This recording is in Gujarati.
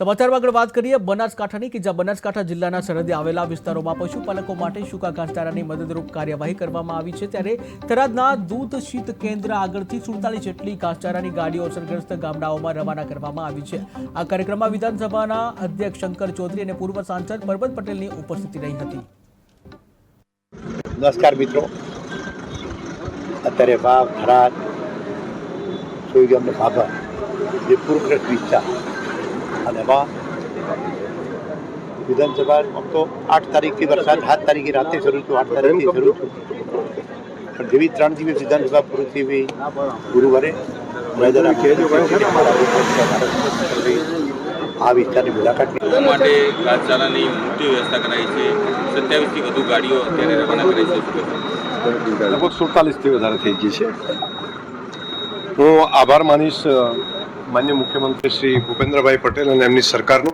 સમાચારમાં આગળ વાત કરીએ બનાસકાંઠાની કે જ્યાં બનાસકાંઠા જિલ્લાના સરહદે આવેલા વિસ્તારોમાં પશુપાલકો માટે સૂકા ઘાસચારાની મદદરૂપ કાર્યવાહી કરવામાં આવી છે ત્યારે થરાદના દૂધ શીત કેન્દ્ર આગળથી સુડતાલીસ જેટલી ઘાસચારાની ગાડીઓ અસરગ્રસ્ત ગામડાઓમાં રવાના કરવામાં આવી છે. આ કાર્યક્રમમાં વિધાનસભાના અધ્યક્ષ શંકર ચૌધરી અને પૂર્વ સાંસદ પરબત પટેલની ઉપસ્થિતિ રહી હતી. નમસ્કાર મિત્રો. અત્યારે વાવ, થરાદ સોયગામ ભાભા જે પૂરગ્રસ્ત વિસ્તાર. અને એમાં વિધાનસભામાં તો આઠ તારીખથી વરસાદ સાત તારીખે રાતે શરૂ થયો આઠ તારીખથી શરૂ થયું પણ જેવી ત્રણ દિવસ વિધાનસભા પૂરી થઈ ગઈ ગુરુવારે મેદાન આ વિસ્તારની મુલાકાત લીધી. માટે ઘાસચારાની મોટી વ્યવસ્થા કરાઈ છે સત્યાવીસથી વધુ ગાડીઓ અત્યારે રવાના કરાઈ છે? લગભગ સુડતાલીસથી વધારે થઈ ગઈ છે હું આભાર માનીશ માન્ય મુખ્યમંત્રી શ્રી ભૂપેન્દ્રભાઈ પટેલ અને એમની સરકારનો